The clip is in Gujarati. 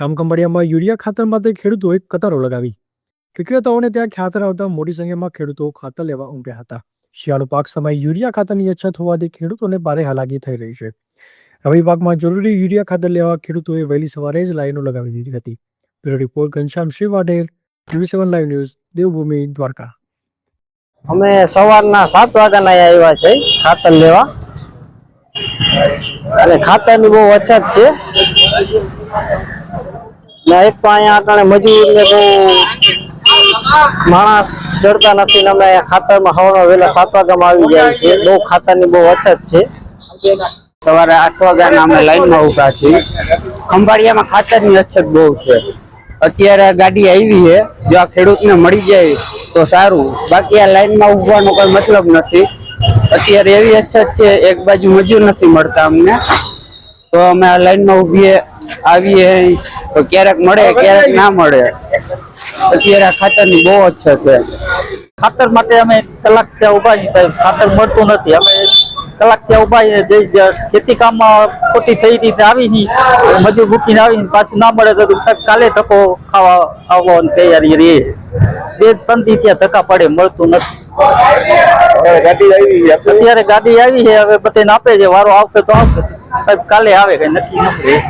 જામખંભાળિયામાં યુરિયા ખાતર માટે ખેડૂતોએ કતારો લગાવી. વિક્રેતાઓને ત્યાં ખાતર આવતા મોટી સંખ્યામાં ખેડૂતો ખાતર લેવા ઉમટ્યા હતા. શિયાળુ પાક સમયે યુરિયા ખાતરની અછત હોવાથી ખેડૂતોને ભારે હાલાકી થઈ રહી છે. રવિ પાકમાં જરૂરી યુરિયા ખાતર લેવા ખેડૂતોએ વહેલી સવારે જ લાઈનો લગાવી દીધી હતી. Bureau report, Ghanshyam Shri Vadher TV seven live news, Devbhumi, Dwarka. અમે સવારના સાત વાગ્યાના આવ્યા છે ખાતર લેવા. અને ખાતરની બહુ અછત છે. ને, એક તો અહીંયા આગળ મજૂર ને માણસ ચડતા નથી અમે અહીંયા ખાતરમાં હવાનો વહેલા સાત વાગ્યામાં આવી જાય છે. બહુ ખાતરની બહુ અછત છે. સવારે આઠ વાગ્યાના અમે લાઈનમાં ઊભા છીએ. ખંભાળિયામાં ખાતરની અછત બહુ છે. અત્યારે ગાડી આવી છે. જો આ ખેડૂતને મળી જાય તો સારું. બાકી આ લાઈનમાં ઉભવાનો કોઈ મતલબ નથી. અત્યારે એવી અછત છે, એક બાજુ મજૂર નથી મળતા અમને. તો અમે આ લાઈનમાં ઉભીએ આવીએ તો ક્યારેક મળે ક્યારેક ના મળે. અત્યારે આ ખાતરની બહુ અછત છે ખાતર માટે અમે કલાક ત્યાં ઊભા છીએ ખાતર મળતું નથી. અમે કલાક ત્યાં ઊભા છીએ જે જે ખેતી કામમાં ખોટી થઈ રીતે આવી ની મજૂર મૂકીને આવી પાછું ના મળે તો કાલે ધક્કો ખાવા આવવાની તૈયારી રહી. બે ત્રણ દી ત્યાં ધક્કા પડે મળતું નથી. ગાડી આવી અત્યારે ગાડી આવી છે હવે બધાને આપે છે વારો આવશે તો આવશે. કાલે આવે કઈ નક્કી નથી